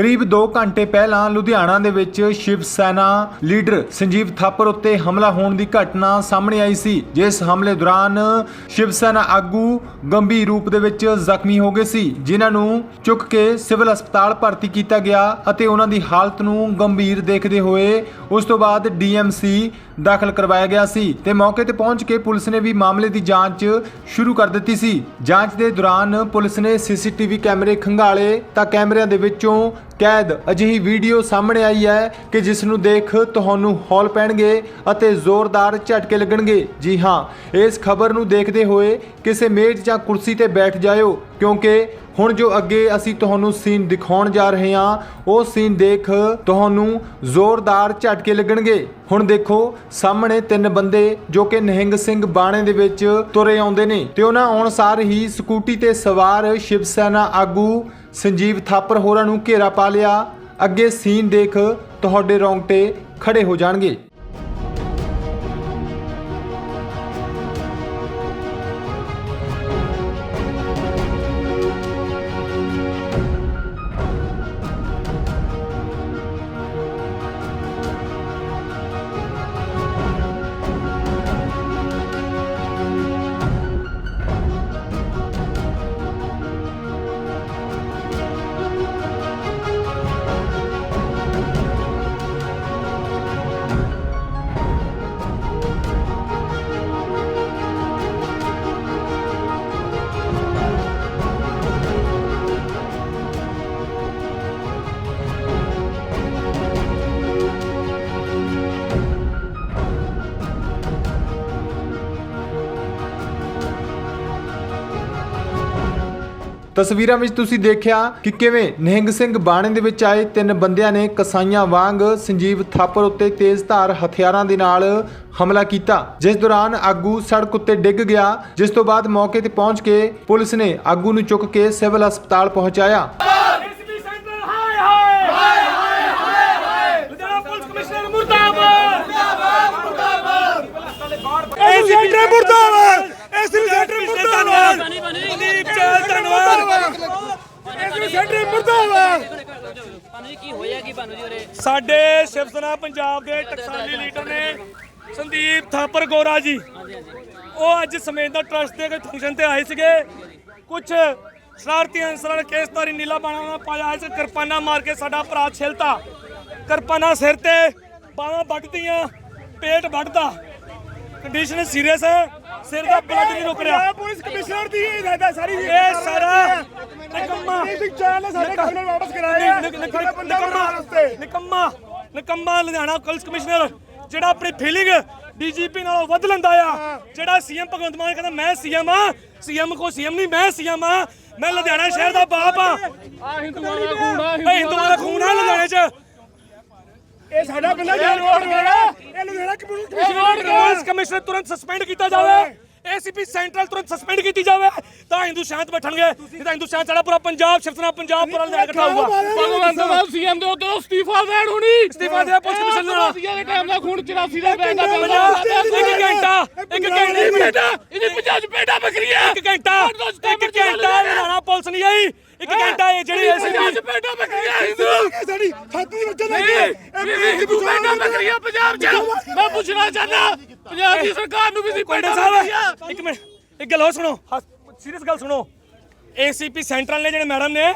ਕਰੀਬ 2 ਘੰਟੇ ਪਹਿਲਾਂ ਲੁਧਿਆਣਾ ਦੇ ਵਿੱਚ ਸ਼ਿਵ ਸੈਨਾ ਲੀਡਰ ਸੰਜੀਵ ਥਾਪਰ ਉੱਤੇ ਹਮਲਾ ਹੋਣ ਦੀ ਘਟਨਾ ਸਾਹਮਣੇ ਆਈ ਸੀ, ਜਿਸ ਹਮਲੇ ਦੌਰਾਨ ਸ਼ਿਵ ਸੈਨਾ ਆਗੂ ਗੰਭੀਰ ਰੂਪ ਦੇ ਵਿੱਚ ਜ਼ਖਮੀ ਹੋ ਗਏ ਸੀ, ਜਿਨ੍ਹਾਂ ਨੂੰ ਚੁੱਕ ਕੇ ਸਿਵਲ ਹਸਪਤਾਲ ਭਰਤੀ ਕੀਤਾ ਗਿਆ ਅਤੇ ਉਹਨਾਂ ਦੀ ਹਾਲਤ ਨੂੰ ਗੰਭੀਰ ਦੇਖਦੇ ਹੋਏ ਉਸ ਤੋਂ ਬਾਅਦ ਡੀਐਮਸੀ ਦਾਖਲ ਕਰਵਾਇਆ ਗਿਆ ਸੀ ਤੇ ਮੌਕੇ ਤੇ ਪਹੁੰਚ ਕੇ ਪੁਲਿਸ ਨੇ ਵੀ ਮਾਮਲੇ ਦੀ ਜਾਂਚ ਸ਼ੁਰੂ ਕਰ ਦਿੱਤੀ ਸੀ। ਜਾਂਚ ਦੇ ਦੌਰਾਨ ਪੁਲਿਸ ਨੇ ਸੀਸੀਟੀਵੀ ਕੈਮਰੇ ਖੰਗਾਲੇ ਤਾਂ ਕੈਮਰਿਆਂ ਦੇ ਵਿੱਚੋਂ ਕੈਦ ਅਜਿਹੀ ਵੀਡੀਓ ਸਾਹਮਣੇ ਆਈ ਹੈ ਕਿ ਜਿਸ ਨੂੰ ਦੇਖ ਤੁਹਾਨੂੰ ਹੌਲ ਪੈਣਗੇ ਅਤੇ ਜ਼ੋਰਦਾਰ ਝਟਕੇ ਲੱਗਣਗੇ। ਜੀ ਹਾਂ, ਇਸ ਖਬਰ ਨੂੰ ਦੇਖਦੇ ਹੋਏ ਕਿਸੇ ਮੇਜ਼ ਜਾਂ ਕੁਰਸੀ ਤੇ ਬੈਠ ਜਾਇਓ, ਕਿਉਂਕਿ ਹੁਣ ਜੋ ਅੱਗੇ ਅਸੀਂ ਤੁਹਾਨੂੰ ਸੀਨ ਦਿਖਾਉਣ ਜਾ ਰਹੇ ਹਾਂ, ਉਹ ਸੀਨ ਦੇਖ ਤੁਹਾਨੂੰ ਜ਼ੋਰਦਾਰ ਝਟਕੇ ਲੱਗਣਗੇ। ਹੁਣ ਦੇਖੋ, ਸਾਹਮਣੇ ਤਿੰਨ ਬੰਦੇ ਜੋ ਕਿ ਨਿਹੰਗ ਸਿੰਘ ਬਾਣੇ ਦੇ ਵਿੱਚ ਤੁਰੇ ਆਉਂਦੇ ਨੇ ਤੇ ਉਹਨਾਂ ਆਉਣ ਸਾਰ ਹੀ ਸਕੂਟੀ ਤੇ ਸਵਾਰ ਸ਼ਿਵ ਸੈਨਾ ਆਗੂ ਸੰਜੀਵ ਥਾਪਰ ਹੋਰਾਂ ਨੂੰ ਘੇਰਾ ਪਾ ਲਿਆ। ਅੱਗੇ ਸੀਨ ਦੇਖ ਤੁਹਾਡੇ ਰੌਂਗਟੇ ਖੜੇ ਹੋ ਜਾਣਗੇ। ਤਸਵੀਰਾਂ ਵਿੱਚ ਤੁਸੀਂ ਦੇਖਿਆ ਕਿ ਕਿਵੇਂ ਨਿਹੰਗ ਸਿੰਘ ਬਾਣੇ ਦੇ ਵਿੱਚ ਆਏ ਤਿੰਨ ਬੰਦਿਆਂ ਨੇ ਕਸਾਈਆਂ ਵਾਂਗ ਸੰਜੀਵ ਥਾਪਰ ਉੱਤੇ ਤੇਜ਼ਧਾਰ ਹਥਿਆਰਾਂ ਦੇ ਨਾਲ ਹਮਲਾ ਕੀਤਾ ਜਿਸ ਦੌਰਾਨ ਆਗੂ ਸੜਕ ਉੱਤੇ ਡਿੱਗ ਗਿਆ ਜਿਸ ਤੋਂ ਬਾਅਦ ਮੌਕੇ ਤੇ ਪਹੁੰਚ ਕੇ ਪੁਲਿਸ ਨੇ ਆਗੂ ਨੂੰ ਚੁੱਕ ਕੇ ਸਿਵਲ ਹਸਪਤਾਲ ਪਹੁੰਚਾਇਆ ਐਸਪੀ ਸੈਂਟਰ ਹਾਏ ਹਾਏ ਹਾਏ ਹਾਏ ਹਾਏ ਹਾਏ ਲੁਧਿਆਣਾ ਪੁਲਿਸ ਕਮਿਸ਼ਨਰ ਮੁਰਦਾਬਾਦ ਮੁਰਦਾਬਾਦ ਮੁਰਦਾਬਾਦ ਐਸਪੀ ਸੈਂਟਰ ਮੁਰਦਾਬਾਦ ਐਸਪੀ ਸੈਂਟਰ ਮੁਰਦਾਬਾਦ ਮਨੀਪ ਐਸਪੀ ਸੈਂਟਰ ਮੁਰਦਾਬਾਦ ਭਾਨੂ ਜੀ ਕੀ ਹੋਇਆ ਕੀ ਭਾਨੂ ਜੀ ਉਰੇ ਸਾਡੇ ਸ਼ਿਵ ਸੈਨਾ ਪੰਜਾਬ ਦੇ ਟਕਸਾਲੀ ਲੀਡਰ ਨੇ ਸੰਦੀਪ ਥਾਪਰ ਗੋਰਾ ਜੀ। ਉਹ ਅੱਜ ਸਮੇਤ ਟਰਸਟ ਦੇ ਕੋਈ ਫੰਕਸ਼ਨ ਤੇ ਆਏ ਸੀਗੇ। ਕੁਝ ਸ਼ਰਾਰਤੀ ਅਨਸਰਾਂ ਨੇ ਕੇਸਤਾਰੀ ਨੀਲਾ ਬਾਣਾ ਨਾਲ ਪਾਇਆ ਇਸ ਕਿਰਪਾਨਾ ਮਾਰ ਕੇ ਸਾਡਾ ਭਰਾ ਛਿਲਤਾ। ਕਿਰਪਾਨਾ ਸਿਰ ਤੇ ਬਾਹਾਂ ਵੱਢਦੀਆਂ ਪੇਟ ਵੱਢਦਾ ਕੰਡੀਸ਼ਨ ਸੀਰੀਅਸ ਹੈ। ਸਿਰ ਦਾ ਬਲੱਡ ਨਹੀਂ ਰੁਕ ਰਿਹਾ। ਪੁਲਿਸ ਕਮਿਸ਼ਨਰ ਦੀ ਹਦਾਇਤਾਂ ਸਾਰੀ ਇਹ ਸਾਰਾ ਨਿਕੰਮਾ। ਮੀਟਿੰਗ ਚਾਲ ਨੇ ਸਾਡੇ ਵਾਪਸ ਕਰਾਏ ਆ ਸਾਡਾ ਬੰਦਾ ਬਣਾਉਣ ਵਾਸਤੇ। ਨਿਕੰਮਾ। ਨਿਕੰਮਾ ਲੁਧਿਆਣਾ ਪੁਲਿਸ ਕਮਿਸ਼ਨਰ ਜਿਹੜਾ ਆਪਣੀ ਫੀਲਿੰਗ ਡੀਜੀਪੀ ਨਾਲੋਂ ਵੱਧ ਲੈਂਦਾ ਆ ਜਿਹੜਾ ਸੀਐਮ ਭਗਵੰਤ ਮਾਨ ਕਹਿੰਦਾ ਮੈਂ ਸੀਐਮ ਆ ਸੀਐਮ ਕੋ ਸੀਐਮ ਨਹੀਂ ਮੈਂ ਸੀਐਮ ਆ ਮੈਂ ਲੁਧਿਆਣਾ ਸ਼ਹਿਰ ਦਾ ਬਾਪ ਆ। ਆ ਹਿੰਦੂਆਂ ਦਾ ਖੂਨ ਆ ਹਿੰਦੂਆਂ ਦਾ ਖੂਨ ਆ ਲੁਧਿਆਣੇ 'ਚ। ਇਹ ਸਾਡਾ ਬੰਦਾ ਜਾਨਵਰ ਵਾਲਾ ਇਹ Ludhiana police commissioner police commissioner ਤੁਰੰਤ ਸਸਪੈਂਡ ਕੀਤਾ ਜਾਵੇ। ਏਸੀਪੀ ਸੈਂਟਰਲ ਤੁਰੰਤ ਸਸਪੈਂਡ ਕੀਤੀ ਜਾਵੇ। ਤਾਂ ਹਿੰਦੂ ਸ਼ਾਂਤ ਬੈਠਣਗੇ। ਨਹੀਂ ਤਾਂ ਹਿੰਦੂ ਸ਼ਾਂਤ ਸਾਡਾ ਪੂਰਾ ਪੰਜਾਬ ਸ਼ਿਵਸਨਾ ਪੰਜਾਬ ਪੂਰਾ ਲੈ ਇਕੱਠਾ ਹੋਊਗਾ। ਭਗਵੰਤ ਮਾਨ ਸੀਐਮ ਦੇ ਉੱਤੇ ਅਸਤੀਫਾ ਦੇਣ ਹੁਣੀ। ਇਸਤੀਫਾ ਦੇ ਪੁਲਿਸ ਕਮਿਸ਼ਨਰ ਸੀਆ ਦੇ ਟਾਈਮ ਦਾ ਖੂਨ 84 ਦਾ ਪੈਂਦਾ ਇੱਕ ਘੰਟਾ ਇੱਕ ਘੰਟੇ ਬੇਟਾ ਇਹਦੇ ਪੰਜਾਬ ਚ ਬੇਟਾ ਬੱਕਰੀ ਹੈ ਇੱਕ ਘੰਟਾ ਇੱਕ ਘੰਟਾ ਲੁਧਿਆਣਾ ਪੁਲਿਸ ਨਹੀਂ ਆਈ। ਇੱਕ ਘੰਟਾ ਇਹ ਜਿਹੜੀ ਪੰਜਾਬ ਏਸੀਪੀ ਚ ਬੇਟਾ ਬੱਕਰੀ ਹੈ ਹਿੰਦੂ ਸਾਡੀ ਛਾਤੀ ਦੇ ਵਿੱਚ ਨਹੀਂ ਇਹ ਹਿੰਦੂ ਬੇਟਾ ਬੱਕਰੀ ਹੈ ਪੰਜਾਬ ਚ। ਮੈਂ ਪੁੱਛਣਾ ਚਾਹਨਾ ਪੰਜਾਬ ਦੀ ਸਰਕਾਰ ਨੂੰ ਵੀ ਸੀ ਹੈ ਸਾਹਿਬ ਇੱਕ ਮਿੰਟ ਇੱਕ ਗੱਲ ਹੋਰ ਸੁਣੋ। ਸੀਰੀਅਸ ਗੱਲ ਸੁਣੋ। ਏਸੀਪੀ ਸੈਂਟਰਲ ਨੇ ਜਿਹੜੇ ਮੈਡਮ ਨੇ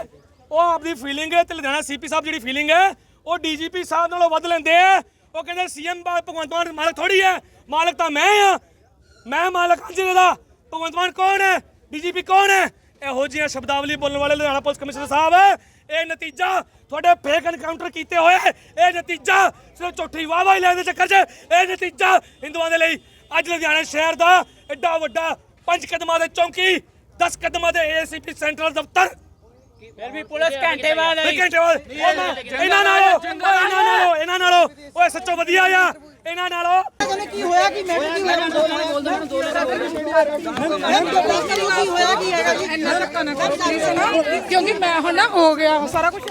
ਉਹ ਆਪਦੀ ਫੀਲਿੰਗ ਤੇ ਲੁਧਿਆਣਾ ਸੀਪੀ ਸਾਹਿਬ ਜਿਹੜੀ ਫੀਲਿੰਗ ਹੈ ਉਹ ਡੀਜੀਪੀ ਸਾਹਿਬ ਨਾਲੋਂ ਵੱਧ ਲੈਂਦੇ ਆ। ਉਹ ਕਹਿੰਦੇ ਸੀਐਮ ਭਗਵੰਤ ਮਾਨ ਮਾਲਕ ਥੋੜੀ ਹੈ। ਮਾਲਕ ਤਾਂ ਮੈਂ ਆ। ਮੈਂ ਮਾਲਕ ਹਾਂ ਜ਼ਿਲ੍ਹੇ ਦਾ। ਭਗਵੰਤ ਮਾਨ ਕੌਣ ਹੈ? ਡੀਜੀਪੀ ਕੌਣ ਹੈ? ਇਹੋ ਜਿਹੀਆਂ ਸ਼ਬਦਾਵਲੀ ਬੋਲਣ ਵਾਲੇ ਲੁਧਿਆਣਾ ਪੁਲਿਸ ਕਮਿਸ਼ਨਰ ਸਾਹਿਬ, ਇਹ ਨਤੀਜਾ ਤੁਹਾਡੇ ਫੇਕ ਐਨਕਾਊਂਟਰ ਕੀਤੇ ਹੋਏ ਇਹ ਨਤੀਜਾ ਸਿਰਫ ਝੂਠੀ ਵਾਹਵਾਹੀ ਲੈਣ ਦੇ ਚੱਕਰ 'ਚ। ਇਹ ਨਤੀਜਾ ਹਿੰਦੂਆਂ ਦੇ ਲਈ ਅੱਜ ਲੁਧਿਆਣਾ ਸ਼ਹਿਰ ਦਾ ਐਡਾ ਵੱਡਾ ਪੰਜ ਕਦਮਾਂ ਦੇ ਚੌਂਕੀ 10 ਕਦਮਾਂ ਦੇ ਏਸੀਪੀ ਸੈਂਟਰਲ ਦਫ਼ਤਰ ਫਿਰ ਵੀ ਪੁਲਿਸ ਘੰਟੇ ਬਾਅਦ ਆਈ। ਘੰਟੇ ਬਾਅਦ ਇਹਨਾਂ ਨਾਲੋਂ ਇਹਨਾਂ ਨਾਲੋਂ ਇਹਨਾਂ ਨਾਲੋਂ। ਓਏ ਸੱਚੋ ਵਧੀਆ ਆ। ਇਹਨਾਂ ਨਾਲੋਂ। ਕੀ ਹੋਇਆ ਕੀ ਮੈਂ ਕੀ ਹੋਇਆ? ਕੇ ਕੀ ਹੋਇਆ ਕੀ ਹੈਗਾ ਜੀ? ਇੰਨਾ ਧੱਕਾ ਨਾ ਕਰੋ ਕਿਉਂਕਿ ਮੈਂ ਹੁਣ ਨਾ ਹੋ ਗਿਆ ਉਹ ਸਾਰਾ ਕੁਝ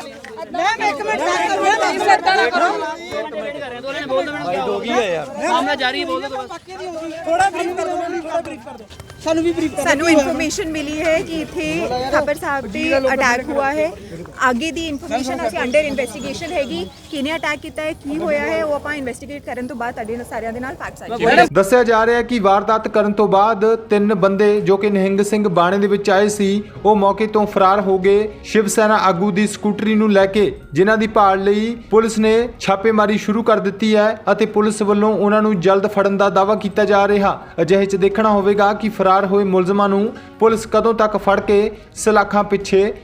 ਮੈਮ ਇੱਕ ਮਿੰਟ ਸਰ ਕਰੋ ਨਾ ਸੱਦਾ ਨਾ ਕਰੋ ਮਾਮਲਾ ਜਾਰੀ ਹੈ, ਬੋਲ ਦੋ ਬਸ ਥੋੜਾ ਬਰੀਫ ਕਰੋ ਮੈਮ ਥੋੜਾ ਬਰੀਫ ਕਰ ਦਿਓ। ਸਾਨੂੰ ਵੀ ਬਰੀਫ ਸਾਨੂੰ ਇਨਫੋਰਮੇਸ਼ਨ ਮਿਲੀ ਹੈ ਕਿ ਇੱਥੇ ਥਾਪਰ ਸਾਹਿਬ ਤੇ ਅਟੈਕ ਹੁਆ ਹੈ। ਅੱਗੇ ਦੀ ਇਨਫੋਰਮੇਸ਼ਨ ਅਸੀਂ ਅੰਡਰ ਇਨਵੈਸਟੀਗੇਸ਼ਨ ਹੈਗੀ ਕਿਹਨੇ ਅਟੈਕ ਕੀਤਾ ਹੈ ਕੀ ਹੋਇਆ ਹੈ ਉਹ ਆਪਾਂ ਇਨਵੈਸਟੀਗੇਟ ਕਰਨ ਤੋਂ ਬਾਅਦ ਤੁਹਾਡੇ ਨਾਲ ਸਾਰਿਆਂ ਦੇ ਨਾਲ ਫੈਕਟਸ ਆ ਦੱਸਿਆ ਜਾ ਰਿਹਾ ਹੈ ਕਿ ਵਾਰਦਾਤ ਕਰਨ ਤੋਂ ਬਾਅਦ ਤਿੰਨ ਬੰਦੇ ਜੋ ਕਿ ਨਿਹੰਗ ਸਿੰਘ ਬਾਣੇ ਦੇ ਵਿੱਚ ਆਏ ਸੀ ਉਹ ਮੌਕੇ ਤੋਂ ਫਰਾਰ ਹੋ ਗਏ ਸ਼ਿਵ ਸੈਨਾ ਆਗੂ ਦੀ ਸਕੂਟਰੀ ਨੂੰ ਲੈ ਕੇ ਜਿਨ੍ਹਾਂ ਦੀ ਭਾਲ ਲਈ ਪੁਲਿਸ ਨੇ ਛਾਪੇਮਾਰੀ ਸ਼ੁਰੂ ਕਰ ਦਿੱਤੀ ਹੈ ਅਤੇ ਪੁਲਿਸ ਵੱਲੋਂ ਉਹਨਾਂ ਨੂੰ ਜਲਦ ਫੜਨ ਦਾ ਦਾਅਵਾ ਕੀਤਾ ਜਾ ਰਿਹਾ ਅਜਿਹੇ 'ਚ ਦੇਖਣਾ ਹੋਵੇਗਾ ਕਿ ਫਰਾਰ ਹੋਏ ਮੁਲਜ਼ਮਾਂ ਨੂੰ ਪੁਲਿਸ ਕਦੋਂ ਤੱਕ ਫੜ ਕੇ ਸਲਾਖਾਂ ਪਿੱਛੇ